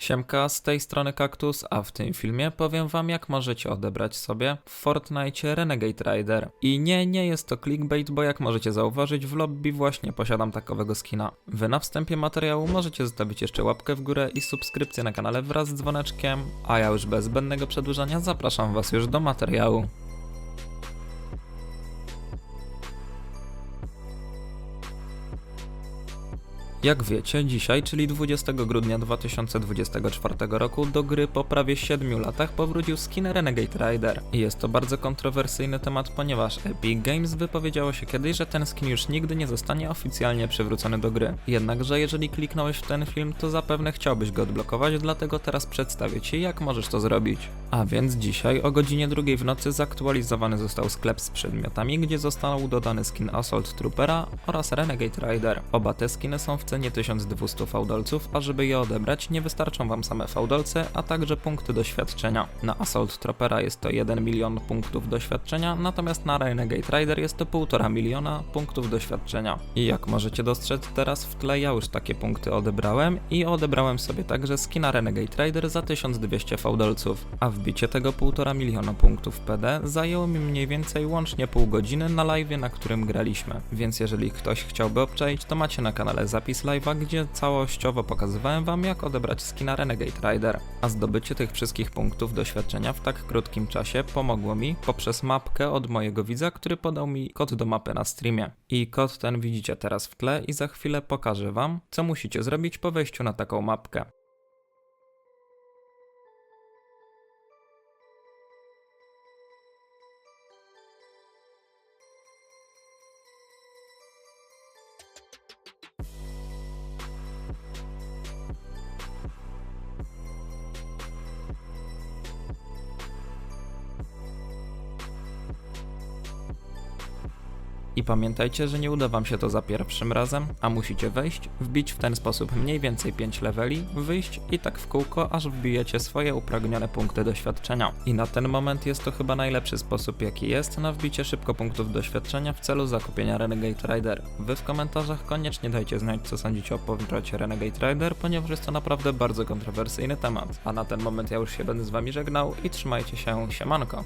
Siemka, z tej strony Kaktus, a w tym filmie powiem wam jak możecie odebrać sobie w Fortnite Renegade Rider. I nie, nie jest to clickbait, bo jak możecie zauważyć w lobby właśnie posiadam takowego skina. Wy na wstępie materiału możecie zostawić jeszcze łapkę w górę i subskrypcję na kanale wraz z dzwoneczkiem, a ja już bez zbędnego przedłużania zapraszam was już do materiału. Jak wiecie, dzisiaj, czyli 20 grudnia 2024 roku, do gry po prawie 7 latach powrócił skin Renegade Rider. Jest to bardzo kontrowersyjny temat, ponieważ Epic Games wypowiedziało się kiedyś, że ten skin już nigdy nie zostanie oficjalnie przywrócony do gry. Jednakże jeżeli kliknąłeś w ten film, to zapewne chciałbyś go odblokować, dlatego teraz przedstawię Ci, jak możesz to zrobić. A więc dzisiaj o godzinie drugiej w nocy zaktualizowany został sklep z przedmiotami, gdzie został dodany skin Assault Troopera oraz Renegade Rider. Oba te skiny są w cenie 1200 fałdolców, a żeby je odebrać nie wystarczą Wam same fałdolce, a także punkty doświadczenia. Na Assault Troopera jest to 1 milion punktów doświadczenia, natomiast na Renegade Rider jest to 1,5 miliona punktów doświadczenia. I jak możecie dostrzec teraz w tle ja już takie punkty odebrałem i odebrałem sobie także skina Renegade Rider za 1200 fałdolców, a wbicie tego 1,5 miliona punktów PD zajęło mi mniej więcej łącznie pół godziny na live, na którym graliśmy. Więc jeżeli ktoś chciałby obczaić, to macie na kanale zapis live'a, gdzie całościowo pokazywałem wam jak odebrać skina Renegade Rider. A zdobycie tych wszystkich punktów doświadczenia w tak krótkim czasie pomogło mi poprzez mapkę od mojego widza, który podał mi kod do mapy na streamie. I kod ten widzicie teraz w tle i za chwilę pokażę wam, co musicie zrobić po wejściu na taką mapkę. I pamiętajcie, że nie uda wam się to za pierwszym razem, a musicie wejść, wbić w ten sposób mniej więcej 5 leveli, wyjść i tak w kółko, aż wbijecie swoje upragnione punkty doświadczenia. I na ten moment jest to chyba najlepszy sposób jaki jest na wbicie szybko punktów doświadczenia w celu zakupienia Renegade Rider. Wy w komentarzach koniecznie dajcie znać co sądzicie o powrocie Renegade Rider, ponieważ jest to naprawdę bardzo kontrowersyjny temat. A na ten moment ja już się będę z wami żegnał i trzymajcie się, siemanko.